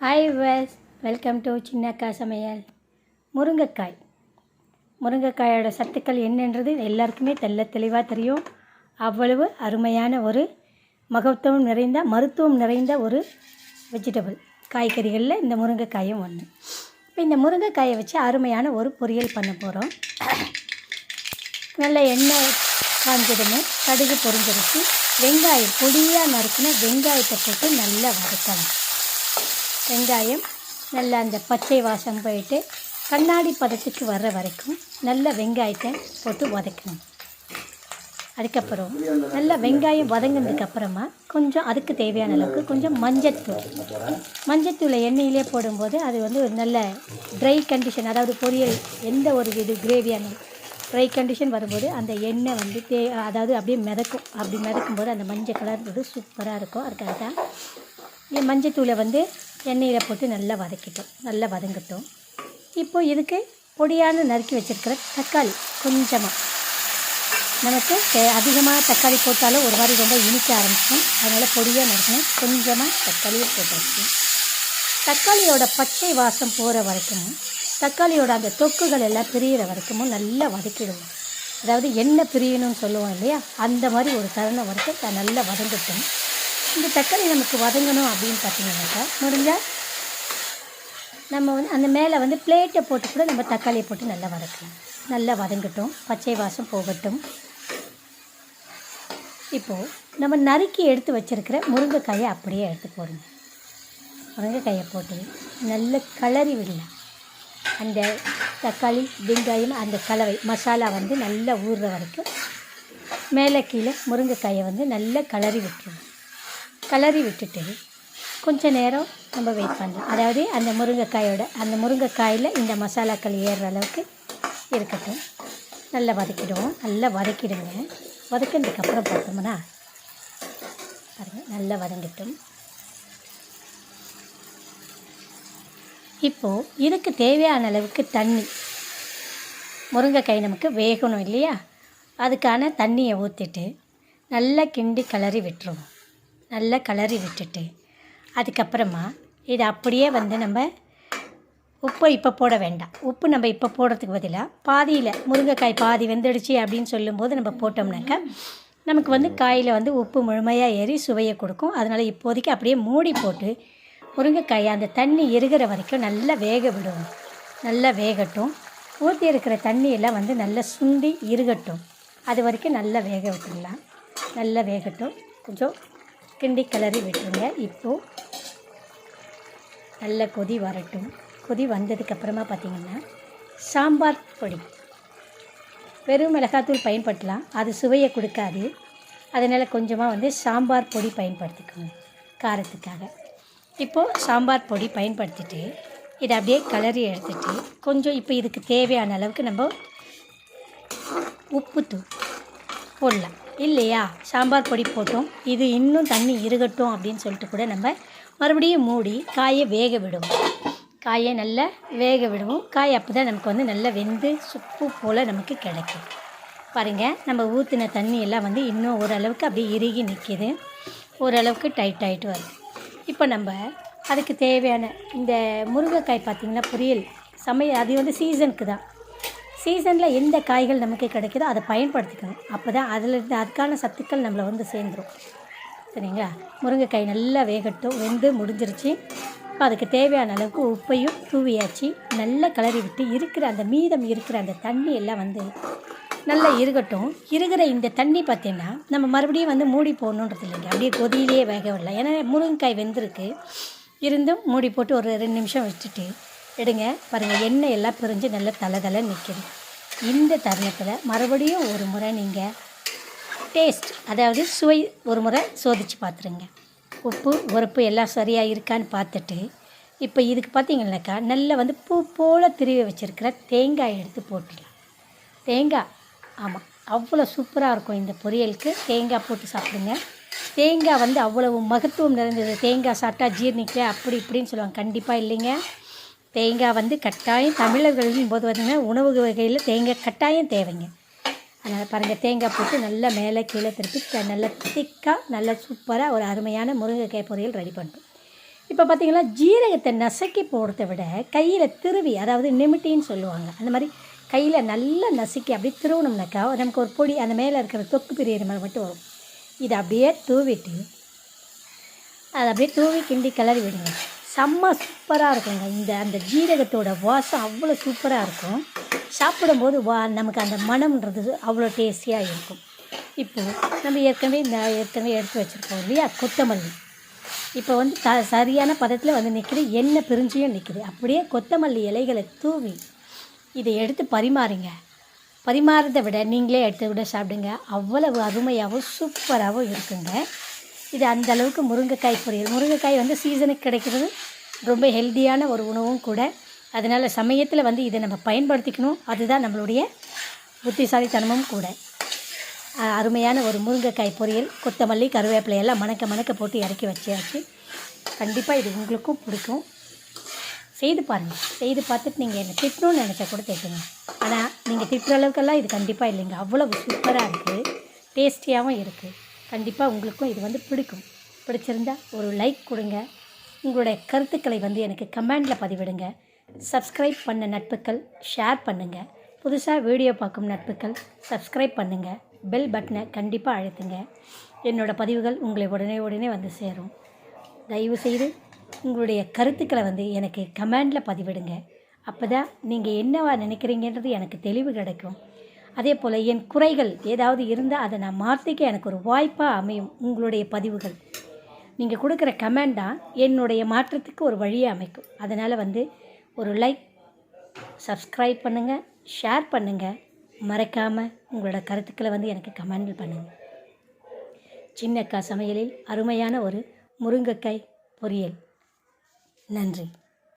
Hi வஸ் welcome to Chinnakka Samayal முருங்கைக்காய். முருங்கைக்காயோட சத்துக்கள் என்னன்றது எல்லாருக்குமே தெல்ல தெளிவாக தெரியும். அவ்வளவு அருமையான ஒரு மகத்துவம் நிறைந்த மருத்துவம் நிறைந்த ஒரு வெஜிடபிள் காய்கறிகளில் இந்த முருங்கைக்காயும் ஒன்று இப்போ இந்த முருங்கைக்காயை வச்சு அருமையான ஒரு பொரியல் பண்ண போகிறோம் நல்ல எண்ணெய் காஞ்சதுமே கடுகு பொறிஞ்சிருச்சு வெங்காயம் பொடியாக நறுக்கின வெங்காயத்தை போட்டு நல்லா வதக்கலாம். வெங்காயம் நல்லா அந்த பச்சை வாசம் போயிட்டு கண்ணாடி பதத்துக்கு வர்ற வரைக்கும் நல்ல வெங்காயத்தை போட்டு வதக்கணும். அதுக்கப்புறம் நல்லா வெங்காயம் வதங்கினதுக்கு அப்புறமா கொஞ்சம் அதுக்கு தேவையான அளவுக்கு கொஞ்சம் மஞ்சத்தூள். மஞ்சத்தூளை எண்ணெயிலே போடும்போது அது வந்து ஒரு நல்ல ட்ரை கண்டிஷன் அதாவது பொரியல் எந்த ஒரு இது கிரேவியான ட்ரை கண்டிஷன் வரும்போது அந்த எண்ணெய் வந்து தே அதாவது அப்படியே மிதக்கும். அப்படி மிதக்கும் போது அந்த மஞ்சள் கலர் வந்து சூப்பராக இருக்கும். அதுக்காக தான் மஞ்சத்தூளை வந்து எண்ணெயில் போட்டு நல்லா வதக்கிட்டோம். நல்லா வதங்கட்டும். இப்போ இதுக்கு பொடியான நறுக்கி வச்சுருக்கிற தக்காளி கொஞ்சமாக நமக்கு அதிகமாக தக்காளி போட்டாலும் ஒரு மாதிரி ரொம்ப இனிக்க ஆரம்பிச்சிடும். அதனால் பொடியாக நறுக்கணும். கொஞ்சமாக தக்காளியை போட்டாச்சு தக்காளியோட பச்சை வாசம் போகிற வரைக்கும் தக்காளியோட அந்த தொக்குகள் எல்லாம் பிரியிற வரைக்கும் நல்லா வதக்கிடுவோம் அதாவது எண்ணெய் பிரியணும்னு சொல்லுவோம் இல்லையா? அந்த மாதிரி ஒரு தருணம் வரைக்கும் நல்லா வதங்கட்டும். இந்த தக்காளி நமக்கு வதங்கணும் அப்படின்னு பார்த்தீங்கன்னாக்கா முடிஞ்சால் நம்ம வந்து அந்த மேலே வந்து பிளேட்டை போட்டு கூட நம்ம தக்காளியை போட்டு நல்லா வதக்கலாம். நல்லா வதங்கட்டும். பச்சை வாசம் போகட்டும். இப்போது நம்ம நறுக்கி எடுத்து வச்சிருக்கிற முருங்கைக்காயை அப்படியே எடுத்து போடுங்க. முருங்கைக்காயை போட்டு நல்ல கலரி விடலாம். அந்த தக்காளி வெங்காயம் அந்த கலவை மசாலா வந்து நல்லா ஊறுற வரைக்கும் மேலே கீழே முருங்கைக்காயை வந்து நல்லா கலரி விட்டுருவோம் கலரி விட்டுட்டு கொஞ்சம் நேரம் நம்ம வெயிட் பண்ணலாம். அதாவது அந்த முருங்கைக்காயோட அந்த முருங்கைக்காயில் இந்த மசாலாக்கள் ஏறுற அளவுக்கு இருக்கட்டும். நல்லா வதக்கிடுவோம். நல்லா வதக்கிடுங்க. வதக்கினதுக்கப்புறம் பார்த்தோம்னா பாருங்கள் நல்லா வதங்கட்டும். இப்போது இதுக்கு தேவையான அளவுக்கு தண்ணி. முருங்கைக்காய் நமக்கு வேகணும் இல்லையா? அதுக்கான தண்ணியை ஊற்றிட்டு நல்லா கிண்டி கிளறி விட்டுருவோம். நல்லா கலறி விட்டுட்டு அதுக்கப்புறமா இது அப்படியே வந்து நம்ம உப்பை இப்போ போட வேண்டாம். உப்பு நம்ம இப்போ போடுறதுக்கு பதிலாக பாதியில் முருங்கைக்காய் பாதி வெந்துடுச்சு அப்படின்னு சொல்லும்போது நம்ம போட்டோம்னாக்கா நமக்கு வந்து காயில் வந்து உப்பு முழுமையாக ஏறி சுவையை கொடுக்கும். அதனால் இப்போதைக்கு அப்படியே மூடி போட்டு முருங்கைக்காயை அந்த தண்ணி எருகிற வரைக்கும் நல்லா வேக விடுவோம். நல்லா வேகட்டும். ஊற்றி இருக்கிற தண்ணியெல்லாம் வந்து நல்லா சுண்டி இருகட்டும். அது வரைக்கும் நல்லா வேக விட்டுடலாம். நல்லா வேகட்டும். கொஞ்சம் கிண்டி கிளறி விட்டுருங்க. இப்போது நல்ல கொதி வரட்டும். கொதி வந்ததுக்கப்புறமா பார்த்திங்கன்னா சாம்பார் பொடி. வெறும் மிளகாத்தூள் பயன்படுத்தலாம். அது சுவையை கொடுக்காது. அதனால் கொஞ்சமாக வந்து சாம்பார் பொடி பயன்படுத்திக்கணும் காரத்துக்காக. இப்போது சாம்பார் பொடி பயன்படுத்திட்டு இதை அப்படியே கலரி எடுத்துட்டு கொஞ்சம் இப்போ இதுக்கு தேவையான அளவுக்கு நம்ம உப்புத்தூள் போடலாம். இல்லையா? சாம்பார் பொடி போட்டோம். இது இன்னும் தண்ணி இருகட்டும் அப்படின்னு சொல்லிட்டு கூட நம்ம மறுபடியும் மூடி காயை வேக விடுவோம். காயை நல்லா வேக விடுவோம். காய் அப்போ தான் நமக்கு வந்து நல்லா வெந்து சுப்பு போல் நமக்கு கிடைக்கும். பாருங்கள் நம்ம ஊற்றின தண்ணி எல்லாம் வந்து இன்னும் ஓரளவுக்கு அப்படியே இறுகி நிற்கிது ஓரளவுக்கு டைட் ஆகிட்டு வருது. இப்போ நம்ம அதுக்கு தேவையான இந்த முருங்கைக்காய் பார்த்திங்கன்னா பொரியல் சமையல் அது வந்து சீசனுக்கு தான். சீசனில் எந்த காய்கள் நமக்கு கிடைக்குதோ அதை பயன்படுத்திக்கணும். அப்போ தான் அதிலிருந்து அதுக்கான சத்துக்கள் நம்மளை வந்து சேர்ந்துரும். சரிங்களா? முருங்கைக்காய் நல்லா வேகட்டும். வெந்து முடிஞ்சிருச்சு. இப்போ அதுக்கு தேவையான அளவுக்கு உப்பையும் தூவியாச்சு. நல்லா கிளறி விட்டு இருக்கிற அந்த மீதம் இருக்கிற அந்த தண்ணி எல்லாம் வந்து நல்லா இருகட்டும் இருக்கிற இந்த தண்ணி பார்த்தீங்கன்னா நம்ம மறுபடியும் வந்து மூடி போடணுன்றது இல்லைங்க. அப்படியே கொதியிலேயே வேக விடலாம். ஏன்னா முருங்கைக்காய் வெந்திருக்கு. இருந்தும் மூடி போட்டு ஒரு ரெண்டு நிமிஷம் வச்சுட்டு எடுங்க. பாருங்கள் எண்ணெய் எல்லாம் பிரிஞ்சு நல்லா தலை தலை நிற்கிது இந்த தருணத்தில் மறுபடியும் ஒரு முறை நீங்கள் டேஸ்ட் அதாவது சுவை ஒரு முறை சோதிச்சு பார்த்துருங்க உப்பு உரப்பு எல்லாம் சரியாக இருக்கான்னு பார்த்துட்டு இப்போ இதுக்கு பார்த்தீங்கன்னாக்கா நல்லா வந்து பூ போல் திருவி வச்சுருக்கிற தேங்காய் எடுத்து போட்டுடலாம். தேங்காய் ஆமாம் அவ்வளோ சூப்பராக இருக்கும் இந்த பொரியலுக்கு. தேங்காய் போட்டு சாப்பிடுங்க. தேங்காய் வந்து அவ்வளவு மகத்துவம் நிறைந்தது. தேங்காய் சாப்பிட்டா ஜீர்ணிக்க அப்படி இப்படின்னு சொல்லுவாங்க. கண்டிப்பாக இல்லைங்க. தேங்காய் வந்து கட்டாயம் தமிழர்களின் போது பார்த்திங்கன்னா உணவு வகையில் தேங்காய் கட்டாயம் தேவைங்க. அதனால் பாருங்கள் தேங்காய் போட்டு நல்லா மேலே கீழே திருப்பி நல்லா திக்காக நல்லா சூப்பராக ஒரு அருமையான முருங்கைக்காய் பொரியல் ரெடி பண்ணுறோம் இப்போ பார்த்திங்கன்னா ஜீரகத்தை நசுக்கி போடுறத விட கையில் திருவி அதாவது நிமிட்டின்னு சொல்லுவாங்க அந்த மாதிரி கையில் நல்லா நசுக்கி அப்படியே திருவணும்னாக்கா நமக்கு ஒரு பொடி அந்த மேலே இருக்கிற தொக்கு பிரியிற மாதிரி மட்டும் வரும். இதை அப்படியே தூவிட்டு அதை அப்படியே தூவி கிண்டி கிளறி விடுங்க. செம்ம சூப்பராக இருக்குங்க. இந்த அந்த ஜீரகத்தோட வாசம் அவ்வளோ சூப்பராக இருக்கும். சாப்பிடும்போது வா நமக்கு அந்த மனம்ன்றது அவ்வளோ டேஸ்டியாக இருக்கும். இப்போது நம்ம ஏற்கனவே இந்த ஏற்கனவே எடுத்து வச்சுருக்கோம் இல்லையா? கொத்தமல்லி. இப்போ வந்து த சரியான பதத்தில் வந்து நிற்கிது எண்ணெய் பிரிஞ்சியும் நிற்கிது அப்படியே கொத்தமல்லி இலைகளை தூவி இதை எடுத்து பரிமாறுங்க. பரிமாறதை விட நீங்களே எடுத்து விட சாப்பிடுங்க. அவ்வளவு அருமையாகவும் சூப்பராகவும் இருக்குங்க. இது அந்த அளவுக்கு முருங்கைக்காய் பொரியல். முருங்கைக்காய் வந்து சீசனுக்கு கிடைக்கிறது ரொம்ப ஹெல்த்தியான ஒரு உணவும் கூட. அதனால் சமயத்தில் வந்து இதை நம்ம பயன்படுத்திக்கணும். அதுதான் நம்மளுடைய புத்திசாலித்தனமும் கூட. அருமையான ஒரு முருங்கைக்காய் பொரியல். கொத்தமல்லி கருவேப்பிலை எல்லாம் மணக்க மணக்க போட்டு இறக்கி வச்சாச்சு. கண்டிப்பாக இது உங்களுக்கும் பிடிக்கும். செய்து பாருங்கள் செய்து பார்த்துட்டு நீங்கள் என்னை திட்டணும்னு நினச்சா கூட திட்டுங்க. ஆனால் நீங்கள் திட்டுற அளவுக்கெல்லாம் இது கண்டிப்பாக இல்லைங்க. அவ்வளோ சூப்பராக இருக்குது டேஸ்டியாகவும் இருக்குது கண்டிப்பாக உங்களுக்கும் இது வந்து பிடிக்கும். பிடிச்சிருந்தா ஒரு லைக் கொடுங்க. உங்களுடைய கருத்துக்களை வந்து எனக்கு கமெண்டில் பதிவிடுங்க. சப்ஸ்கிரைப் பண்ண நட்புகள் ஷேர் பண்ணுங்கள் புதுசாக வீடியோ பார்க்கும் நட்புகள் சப்ஸ்கிரைப் பண்ணுங்கள் பெல் பட்டனை கண்டிப்பாக அழுத்துங்க. என்னோடய பதிவுகள் உங்களை உடனே உடனே வந்து சேரும். தயவு செய்து உங்களுடைய கருத்துக்களை வந்து எனக்கு கமெண்டில் பதிவிடுங்க. அப்போ தான் நீங்கள் என்னவா நினைக்கிறீங்கன்றது எனக்கு தெளிவு கிடைக்கும். அதே போல் என் குறைகள் ஏதாவது இருந்தால் அதை நான் மாற்றிக்க எனக்கு ஒரு வாய்ப்பாக அமையும் உங்களுடைய பதிவுகள். நீங்கள் கொடுக்குற கமெண்டாக என்னுடைய மாற்றத்துக்கு ஒரு வழியை அமைக்கும். அதனால் வந்து ஒரு லைக் சப்ஸ்கிரைப் பண்ணுங்கள் ஷேர் பண்ணுங்கள் மறக்காமல் உங்களோட கருத்துக்களை வந்து எனக்கு கமெண்ட் பண்ணுங்கள் சின்னக்கா சமையலில் அருமையான ஒரு முருங்கைக்காய் பொரியல். நன்றி.